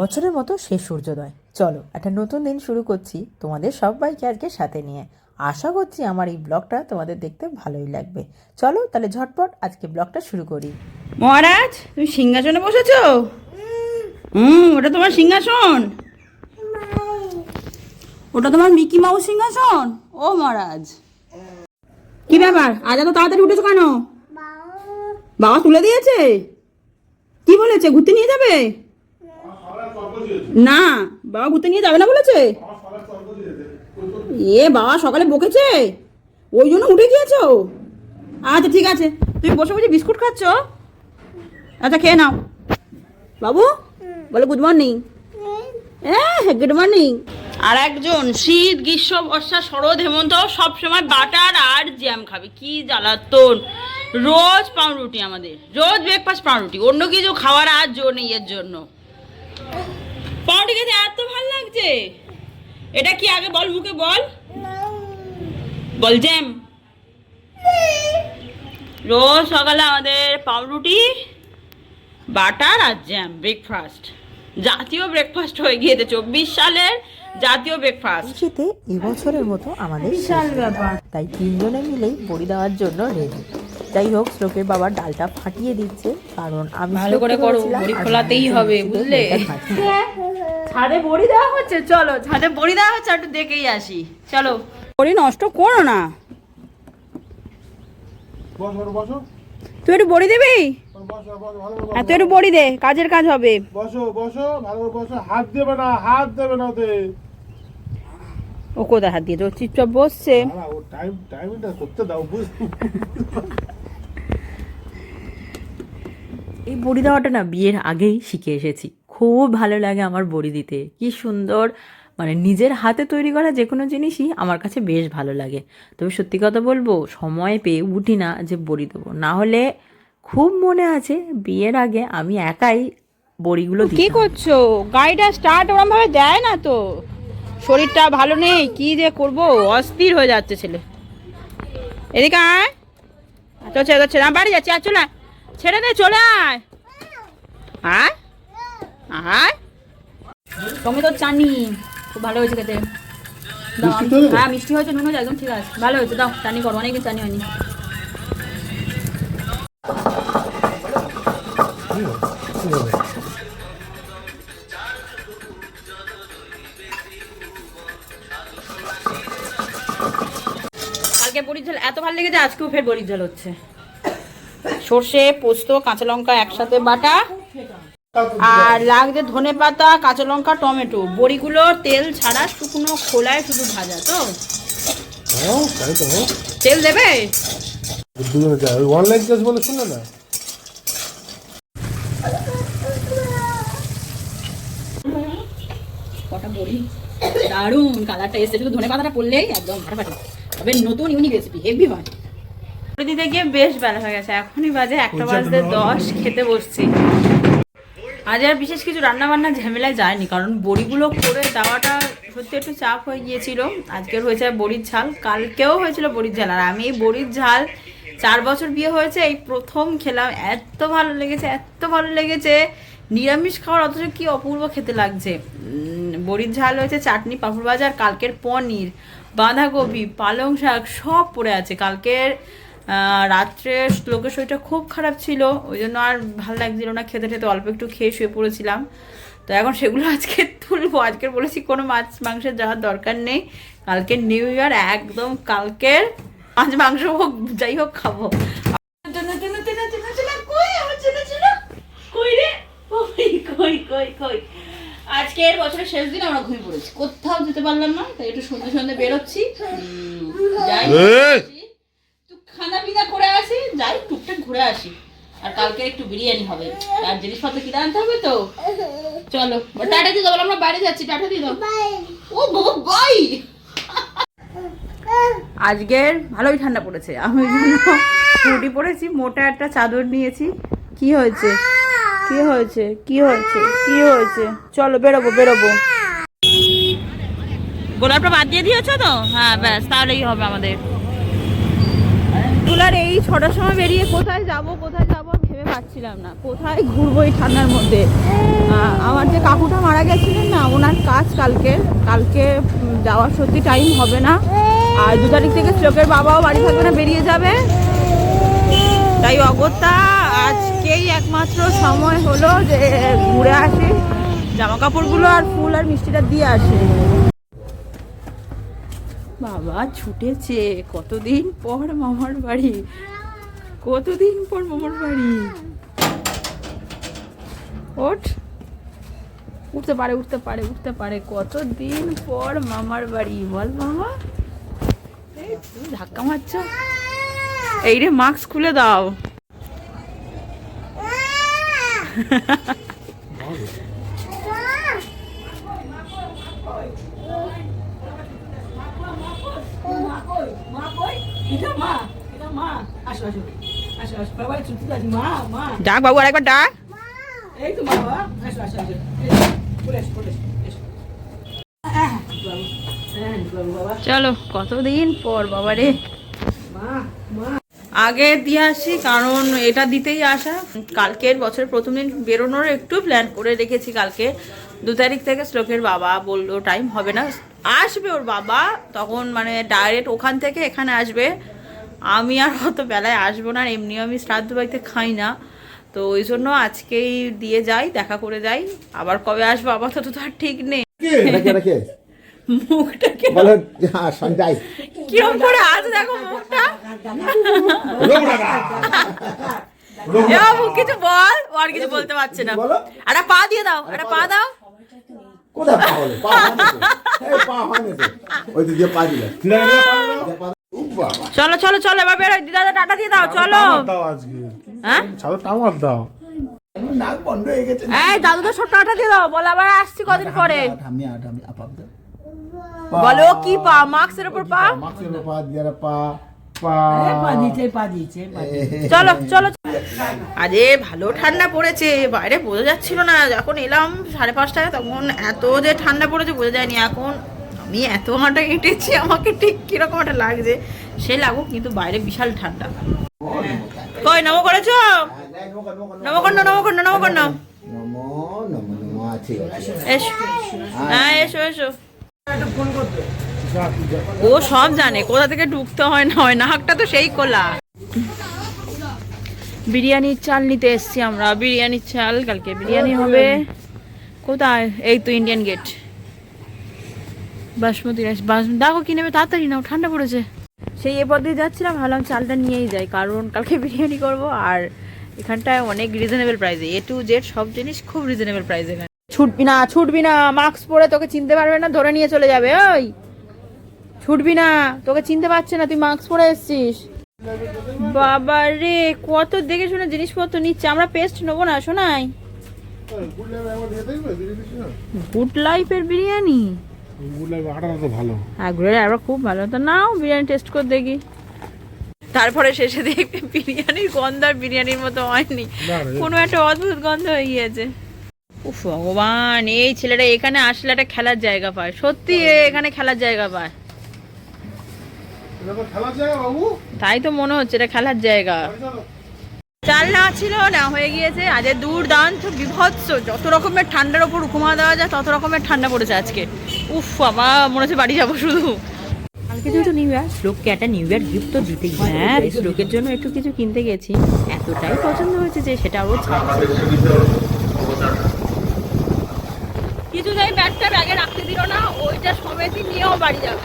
বছরের মতো শেষ সূর্যোদয়। চলো একটা নতুন দিন শুরু করছি তোমাদের সবাইকে আজকে সাথে নিয়ে। আশা করছি আমার এই ব্লগটা তোমাদের দেখতে ভালোই লাগবে। চলো তাহলে ঝটপট আজকে ব্লগটা শুরু করি। মহারাজ তুমি সিংহাসনে বসেছো? হুম ওটা তোমার সিংহাসন। ওটা তোমার মিকি মাউস সিংহাসন? ও মহারাজ। কি ব্যাপার? আজ এত তাড়াতাড়ি উঠেছো কেন? বাবা তুলে দিয়েছে? কি বলেছে? ঘুরতে নিয়ে যাবে? না, বাবা ঘুরতে নিয়ে যাবে না বলেছে? এ বাবা, সকালে বকেছে? ওই জন্য উঠে গিয়েছো? আচ্ছা ঠিক আছে। তুমি বসে বসে বিস্কুট খাচ্ছ? আচ্ছা খেয়ে নাও। বাবু, বলে গুড মর্নিং হ্যাঁ গুড মর্নিং আর একজন, শীত, গ্রীষ্ম, বর্ষা, শরৎ, হেমন্ত সব সময় বাটার আর জ্যাম খাবে। কি জ্বালাতন। রোজ পাউরুটি আমাদের। রোজ ব্রেকফাস্ট পাউরুটি। অন্য কিছু খাওয়ার আর জোর নেই এর জন্য। পাউরুটি খেতে এত ভালো লাগছে। এটা কি আগে বল মুখে বল। বল জ্যাম। রোজ সকালে আমাদের পাউরুটি বাটার আর জ্যাম ব্রেকফাস্ট জাতীয় ব্রেকফাস্ট হয়ে গিয়েছে চব্বিশ সালের জাতীয় ব্রেকফাস্ট শীতে এবছরের মতো আমাদের। তাই তিনজনে মিলেই বড়ি দেওয়ার জন্য রেডি যাই হোক শ্লোকের বাবা ডালটা ফাটিয়ে দিচ্ছে কারণ আমি ভালো করে করো, বড়ি আমি হবে, বুঝলে? ছাদে বড়ি দেওয়া হচ্ছে? চলো ছাদে বড়ি দেওয়া হচ্ছে একটু দেখেই আসি। চলো। বড়ি নষ্ট করো না। তুই একটু বড়ি দিবি? বসো বসো ভালো করে আর তুই একটু বড়ি দে কাজের কাজ হবে। বসো বসো ভালো বসো। হাত দেবে না হাত দেবে না ওতে। ও কোথায় হাত দিয়ে তো চুপচাপ বসছে। টাইম টাইমটা করতে দাও বুঝ এই বড়ি দেওয়াটা না বিয়ের আগেই শিখে এসেছি। খুব ভালো লাগে আমার বড়ি দিতে। কি সুন্দর। মানে নিজের হাতে তৈরি করা যে কোনো জিনিসই আমার কাছে বেশ ভালো লাগে। তবে সত্যি কথা বলব সময় পেয়ে উঠি না যে বড়ি দেবো। না হলে খুব মনে আছে বিয়ের আগে আমি একাই বড়িগুলো কি করছ? গাড়িটা স্টার্ট ওরম ভাবে দেয় না তো? শরীরটা ভালো নেই কি যে করব? অস্থির হয়ে যাচ্ছে ছেলে। এদিকে আয়। তো ছেড়ে ছেড়ে বাড়ি যাচ্ছি আর চলে। ছেড়ে দে চলে আয়। আয়। আয় টমেটো চাটনি। খুব ভালো হয়েছে খেতে? হ্যাঁ মিষ্টি হয়েছে নুন হয়েছে একদম ঠিক আছে। ভালো হয়েছে দাও চাটনি করো অনেকদিন চাটনি হয়নি। কালকে বড়ির ঝাল এত ভালো লেগেছে আজকেও ফের বড়ির ঝাল হচ্ছে। সর্ষে পোস্ত কাঁচা লঙ্কা একসাথে বাটা। আর লাগবে ধনে পাতা কাঁচা লঙ্কা টমেটো। বড়িগুলো তেল ছাড়া শুকনো খোলায় শুধু ভাজা তো? হ্যাঁ হ্যাঁ। তেল দেবে? দুজনে অনলাইন ক্লাস বলে শুনলে না? কটা বড়ি? দারুণ কালারটা এসে শুধু ধনে পাতাটা পড়লেই একদম ফাটাফাটি। তবে নতুন ইউনিক রেসিপি হেভি হয়। বড়ি দিতে গিয়ে বেশ বেলা হয়ে গেছে এখনই বাজে একটা বাজতে দশ খেতে বসছি। আজ আর বিশেষ কিছু রান্না বান্না ঝামেলায় যায়নি, কারণ বড়িগুলো করে দেওয়াটা সত্যি একটু চাপ হয়ে গিয়েছিল। আজকের হয়েছে বড়ির ঝাল, কালকেও হয়েছিল বড়ির ঝাল, আর আমি এই বড়ির ঝাল চার বছর বিয়ে হয়েছে, এই প্রথম খেলাম, এত ভালো লেগেছে, এত ভালো লেগেছে। নিরামিষ খাওয়ার অথচ কি অপূর্ব খেতে লাগছে। বড়ির ঝাল হয়েছে চাটনি, পাঁপড় ভাজা, আর কালকের পনির, বাঁধাকপি, পালং শাক, সব পড়ে আছে। কালকের রাত্রে লোকের শরীরটা খুব খারাপ ছিল ওই জন্য আর ভালো লাগছিল না খেতে খেতে অল্প একটু খেয়ে শুয়ে পড়েছিলাম তো এখন সেগুলো আজকে তুলবো আজকের বলেছি কোনো মাছ মাংসের যাওয়ার দরকার নেই কালকে নিউ ইয়ার একদম কালকের মাছ মাংস হোক যাই হোক খাব চেনা, চেনা, চেনা, চেনা, চেনা, চেনা, চেনা? কই রে? কই, কই, কই, কই? আজকের বছরের শেষ দিন আমরা ঘুমিয়ে পড়েছি কোথাও যেতে পারলাম না তাই একটু সন্ধ্যে সন্ধ্যে বেরোচ্ছি যাই এই! একটু খানা পিনা করে আসি যাই টুকটাক ঘুরে আসি। আর কালকে একটু বিরিয়ানি হবে। আর জিনিসপত্র কিনে আনতে হবে তো? চলো টাটা দিয়ে দাও আমরা বাইরে যাচ্ছি টাটা দিয়ে দাও। ও বাই! আজকের ভালোই ঠান্ডা পড়েছে। আমি জন্য হুডি পরেছি মোটা একটা চাদর নিয়েছি। কি হয়েছে? কি হয়েছে? কি হয়েছে? কি হয়েছে? চলো বেরোবো বেরোবো। গোলাপটা বাদ দিয়ে দিয়েছ তো? হ্যাঁ ব্যাস তাহলেই হবে আমাদের। তুলার এই ছটার সময় বেরিয়ে কোথায় যাব কোথায় যাব ভেবে পাচ্ছিলাম না। কোথায় ঘুরবো এই ঠান্ডার মধ্যে? আমার যে কাকুটা মারা গেছিলেন না, ওনার কাজ কালকে কালকে যাওয়ার সত্যি টাইম হবে না। আর দু তারিখ থেকে শ্লোকের বাবাও বাড়ি থাকবে না, বেরিয়ে যাবে। তাই অগত্যা, আজকেই একমাত্র সময় হলো যে ঘুরে আসি। জামা কাপড়গুলো আর ফুল আর মিষ্টিটা দিয়ে আসি। বাবা ছুটেছে। কতদিন পর মামার বাড়ি? কতদিন পর মামার বাড়ি? ওঠ। উঠতে পারে উঠতে পারে উঠতে পারে। কতদিন পর মামার বাড়ি? বল মামা। তুমি ধাক্কা মারছ? এই রে মাস্ক খুলে দাও। ডাক বাবু আরেকবার ডাক। চলো কতদিন পর বাবারে আগে দিয়ে আসি কারণ এটা দিতেই আসা। কালকের বছরের প্রথম দিন বেরোনোর একটু প্ল্যান করে রেখেছি কালকে। দু তারিখ থেকে শ্লোকের বাবা বলল টাইম হবে না। আসবে ওর বাবা তখন মানে ডাইরেক্ট ওখান থেকে এখানে আসবে। আমি আর অত বেলায় আসব না আর এমনিও আমি শ্রাদ্ধ বাড়িতে খাই না। তো ওই জন্য আজকেই দিয়ে যাই দেখা করে যাই। আবার কবে আসব আপাতত তো আর ঠিক নেই। বলো হ্যাঁ কিরম করে দেখো মুখটা। কিছু বল। ও আর কিছু বলতে পারছে না। একটা পা দিয়ে দাও একটা পা দাও। কোথায় পা হলো? পা হয়নি পা হয়নি তো। ওই তো দিয়ে পা দিলে। চলো চলো চলো এবার বেরো দিদা টাটা দিয়ে দাও চলো। দাও আজকে। হ্যাঁ? ছাদে টামার দাও। নাক বন্ধ হয়ে গেছে। এই দাদুকে সব টাটা দিয়ে দাও। বল আবার আসছি কদিন পরে। আমি আট আমি আপাপ দে। বলো কি পা? মার্কসের উপর পা? পা দিয়ে পা পা। চলো চলো আরে ভালো ঠান্ডা পড়েছে। বাইরে বোঝা যাচ্ছিল না। যখন এলাম সাড়ে পাঁচটায় তখন এত যে ঠান্ডা পড়েছে বোঝা যায়নি। এখন আমি এত হাঁটা হেঁটেছি আমাকে ঠিক কীরকম একটা লাগছে সে লাগুক কিন্তু বাইরে বিশাল ঠান্ডা। কই নমো করেছ? নমকন্ন নমকন্ন নমকন্ন নমো নমো নমো এসো হ্যাঁ এসো এসো। ও সব জানে কোথা থেকে ঢুকতে হয় না হয় নাকটা তো সেই কোলা। বিরিয়ানির চাল নিতে এসছি আমরা বিরিয়ানির চাল কালকে বিরিয়ানি হবে। কোথায়? এই তো ইন্ডিয়ান গেট বাসমতি রাইস বাস দেখো কি নেবে তাড়াতাড়ি নাও ঠান্ডা পড়েছে। সেই এ পথ দিয়ে যাচ্ছিলাম ভাবলাম চালটা নিয়েই যাই কারণ কালকে বিরিয়ানি করব আর এখানটায় অনেক রিজনেবল প্রাইসে এ টু জেড সব জিনিস খুব রিজনেবল প্রাইসে এখানে। ছুটবি না ছুটবি না মাস্ক পরে তোকে চিনতে পারবে না ধরে নিয়ে চলে যাবে ওই। ছুটবি না তোকে চিনতে পারছে না তুই মাস্ক পরে এসছিস। বাবা রে কত দেখে শুনে জিনিসপত্র নিচ্ছে আমরা পেস্ট নেব না শোনাই। গুড় লাইফের বিরিয়ানি? গুড় লাগবে হাঁটাটা তো ভালো। হ্যাঁ আবার খুব ভালো। তো নাও বিরিয়ানি টেস্ট করে দেখি। তারপরে শেষে দেখবে বিরিয়ানির গন্ধ আর বিরিয়ানির মতো হয়নি। কোনো একটা অদ্ভুত গন্ধ হয়ে গিয়েছে। উফ ভগবান এই ছেলেটা এখানে আসলে একটা খেলার জায়গা পায়। সত্যি এখানে খেলার জায়গা পায় এটা তো খেলার জায়গা বাবু তাই তো মনে হচ্ছে এটা খেলার জায়গা। চাল। না ছিল না হয়ে গিয়েছে। আজ দুর্দান্ত বিভৎস যত রকমের ঠান্ডার ওপর উপমা দেওয়া যায় তত রকমের ঠান্ডা পড়েছে আজকে। উফ বাবা মনে হচ্ছে বাড়ি যাব শুধু। কালকে যেহেতু নিউ ইয়ার শ্লোককে একটা নিউ ইয়ার গিফট তো দিতেই হ্যাঁ শ্লোকের জন্য একটু কিছু কিনতে গেছি। এতটাই পছন্দ হয়েছে যে সেটা ব্যাগটা ব্যাগে রাখতে দিল না ওইটা সমেতই নিয়েও বাড়ি যাবে।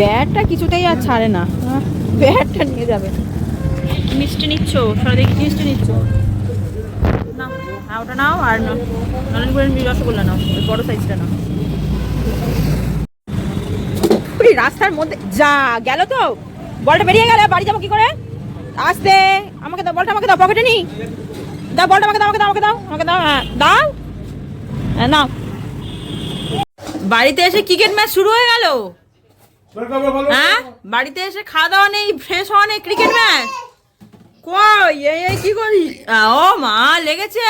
ব্যাগটা কিছুতেই আর ছাড়ে না। ব্যাটটা নিয়ে যাবে। মিষ্টি নিচ্ছ? সবাই দেখি কি মিষ্টি নিচ্ছ? নাও হ্যাঁ ওটা নাও আর নলেন করে রসগোল্লা নাও ওই বড় সাইজটা নাও। রাস্তার মধ্যে যা গেল তো। বলটা বেরিয়ে গেল বাড়ি যাব কি করে? আসতে। আমাকে দাও বলটা আমাকে দাও পকেটে নি। দাও বলটা আমাকে দাও আমাকে দাও আমাকে দাও আমাকে দাও হ্যাঁ দাও। হ্যাঁ নাও। বাড়িতে এসে ক্রিকেট ম্যাচ শুরু হয়ে গেল। হ্যাঁ? বাড়িতে এসে খাওয়া দাওয়া নেই ফ্রেশ হওয়া নেই ক্রিকেট ম্যাচ কই এই কি করি? ও মা লেগেছে?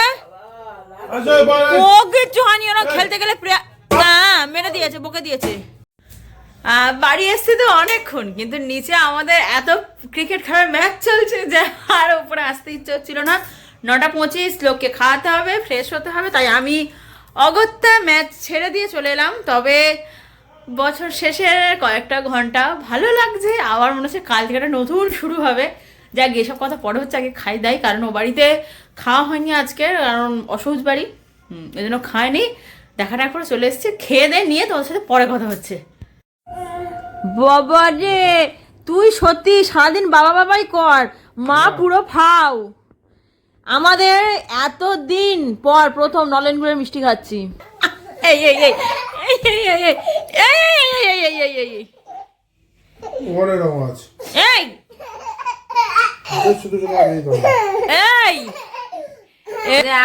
এবার ও কিচ্ছু হয়নি ওরা খেলতে গেলে মেরে দিয়েছে বকে দিয়েছে। বাড়ি এসছি তো অনেকক্ষণ কিন্তু নিচে আমাদের এত ক্রিকেট খেলার ম্যাচ চলছে যে আর উপরে আসতে ইচ্ছে হচ্ছিল না। নটা পঁচিশ লোককে খাওয়াতে হবে ফ্রেশ হতে হবে তাই আমি অগত্যা ম্যাচ ছেড়ে দিয়ে চলে এলাম। তবে বছর শেষের কয়েকটা ঘণ্টা ভালো লাগছে। আবার মনে হচ্ছে কাল থেকে একটা নতুন শুরু হবে। যাক এসব কথা পরে হচ্ছে আগে খাই দেয় কারণ ও বাড়িতে খাওয়া হয়নি আজকে কারণ অসহজ বাড়ি। হুম এই জন্য খায়নি। দেখা দেখাটা করে চলে এসেছে। খেয়ে দিয়ে নিয়ে তোমার সাথে পরে কথা হচ্ছে। বাবা রে তুই সত্যি সারাদিন বাবা বাবাই কর। মা পুরো ফাও আমাদের এত দিন পর প্রথম নলেন গুড়ের মিষ্টি খাচ্ছি। এই এই এই এই এই এই এই এই এই এই এই এই ওরে রমাজ এই শুধু শুধু আগেই তো এই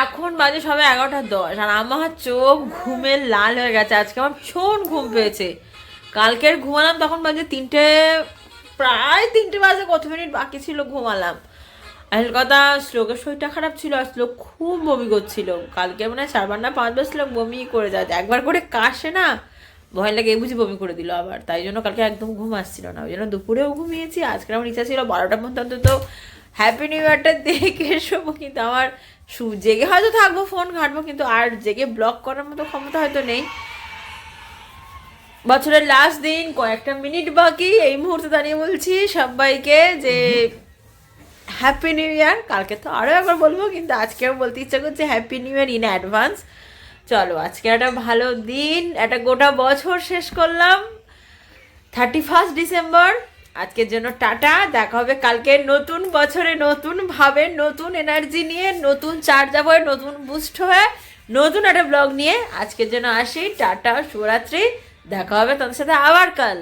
এখন বাজে সবে এগারোটা দশ আর আমার চোখ ঘুমে লাল হয়ে গেছে। আজকে আমার ভীষণ ঘুম পেয়েছে। কালকের ঘুমালাম তখন বাজে তিনটে প্রায় তিনটে বাজে কত মিনিট বাকি ছিল ঘুমালাম। আসল কথা শ্লোকের শরীরটা খারাপ ছিল, আর শ্লোক খুব বমি করছিল। কালকে মানে চারবার না, পাঁচবার শ্লোক বমি করে যাচ্ছে একবার করে কাশে না, ভয় লাগে বুঝি বমি করে দিল আবার। তাই জন্য কালকে একদম ঘুম আসছিল না। ওই জন্য দুপুরেও ঘুমিয়েছি, আজকে আমার ইচ্ছা ছিল বারোটা পর্যন্ত অন্তত হ্যাপি নিউ ইয়ারটা দেখে শোবো, কিন্তু আমার সু, জেগে হয়তো থাকব ফোন ঘাটবো, কিন্তু আর জেগে ব্লক করার মতো ক্ষমতা হয়তো নেই। বছরের লাস্ট দিন, কয়েকটা মিনিট বাকি, এই মুহূর্তে দাঁড়িয়ে বলছি সবাইকে যে হ্যাপি নিউ ইয়ার কালকে তো আরও একবার বলব, কিন্তু আজকেও বলতে ইচ্ছা করছে happy new year in advance চলো, আজকে একটা ভালো দিন, একটা গোটা বছর শেষ করলাম। থার্টি ফার্স্ট ডিসেম্বর আজকের জন্য টাটা, দেখা হবে কালকে নতুন বছরে, নতুন ভাবে, নতুন এনার্জি নিয়ে, নতুন চার্জ হয়ে, নতুন বুস্ট হয়ে, নতুন একটা ব্লগ নিয়ে। আজকের জন্য আসি, টাটা, শুভরাত্রি। দেখা হবে তাদের সাথে আবার কাল।